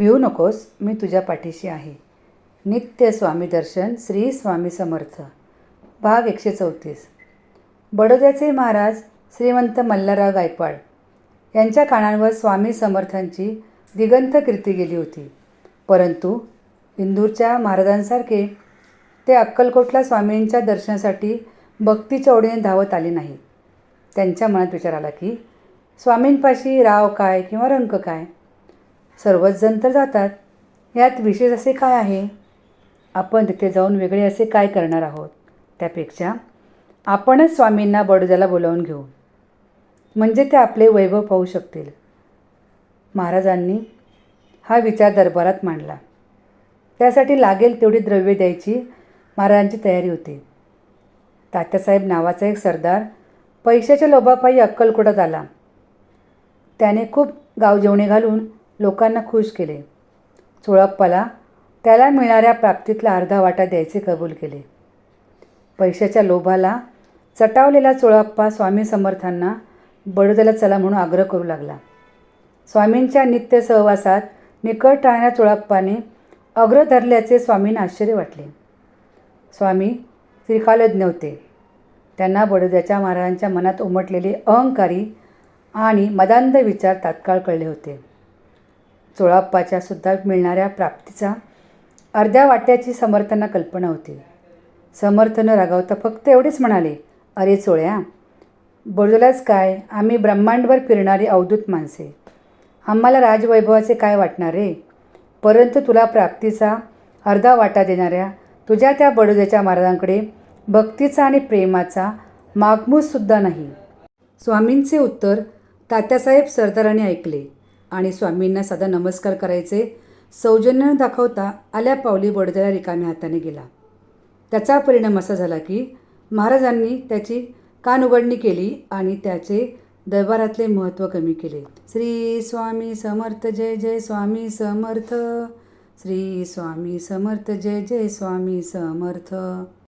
भिवू नकोस मी तुझ्या पाठीशी आहे. नित्य स्वामी दर्शन श्री स्वामी समर्थ. भाग एकशे चौतीस. बडोद्याचे महाराज श्रीमंत मल्हारराव गायकवाड यांच्या कानांवर स्वामी समर्थांची दिगंत कीर्ती गेली होती. परंतु इंदूरच्या महाराजांसारखे ते अक्कलकोटला स्वामींच्या दर्शनासाठी भक्तीच्या ओढीने धावत आले नाही. त्यांच्या मनात विचार आला की स्वामींपाशी राव काय किंवा रंक काय? सर्वच जण तर जातात. यात विशेष असे काय आहे? आपण तिथे जाऊन वेगळे असे काय करणार आहोत? त्यापेक्षा आपणच स्वामींना बडोद्याला बोलावून घेऊ. म्हणजे ते आपले वैभव पाहू शकतील. महाराजांनी हा विचार दरबारात मांडला. त्यासाठी लागेल तेवढी द्रव्ये द्यायची महाराजांची तयारी होती. तात्यासाहेब नावाचा एक सरदार पैशाच्या लोभापायी अक्कलकोटात आला. त्याने खूप गावजेवणे घालून लोकांना खुश केले. चोळप्पाला त्याला मिळणाऱ्या प्राप्तीतला अर्धा वाटा द्यायचे कबूल केले. पैशाच्या लोभाला चटावलेला चोळप्पा स्वामी समर्थांना बडोद्याला चला म्हणून आग्रह करू लागला. स्वामींच्या नित्य सहवासात निकट टाळणाऱ्या चोळप्पाने अग्र धरल्याचे स्वामींना आश्चर्य वाटले. स्वामी त्रिकालज्ञ होते त्यांना बडोद्याच्या महाराजांच्या मनात उमटलेले अहंकारी आणि मदांध विचार तात्काळ कळले होते. चोळाप्पाच्या सुद्धा मिळणाऱ्या प्राप्तीचा अर्ध्या वाट्याची समर्थांना कल्पना होती. समर्थ न रागावता फक्त एवढेच म्हणाले अरे चोळ्या बडोद्यालाच काय? आम्ही ब्रह्मांडवर फिरणारी अवधूत माणसे. आम्हाला राजवैभवाचे काय वाटणार रे? परंतु तुला प्राप्तीचा अर्धा वाटा देणाऱ्या तुझ्या त्या बडोद्याच्या महाराजांकडे भक्तीचा आणि प्रेमाचा मागमूससुद्धा नाही. स्वामींचे उत्तर तात्यासाहेब सरदारांनी ऐकले. आणि स्वामींना साधा नमस्कार करायचे सौजन्य न दाखवता आल्या पावली बडद्याला रिकाम्या हाताने गेला. त्याचा परिणाम असा झाला की महाराजांनी त्याची कान उघडणी केली आणि त्याचे दरबारातले महत्त्व कमी केले. श्री स्वामी समर्थ जय जय स्वामी समर्थ. श्री स्वामी समर्थ जय जय स्वामी समर्थ.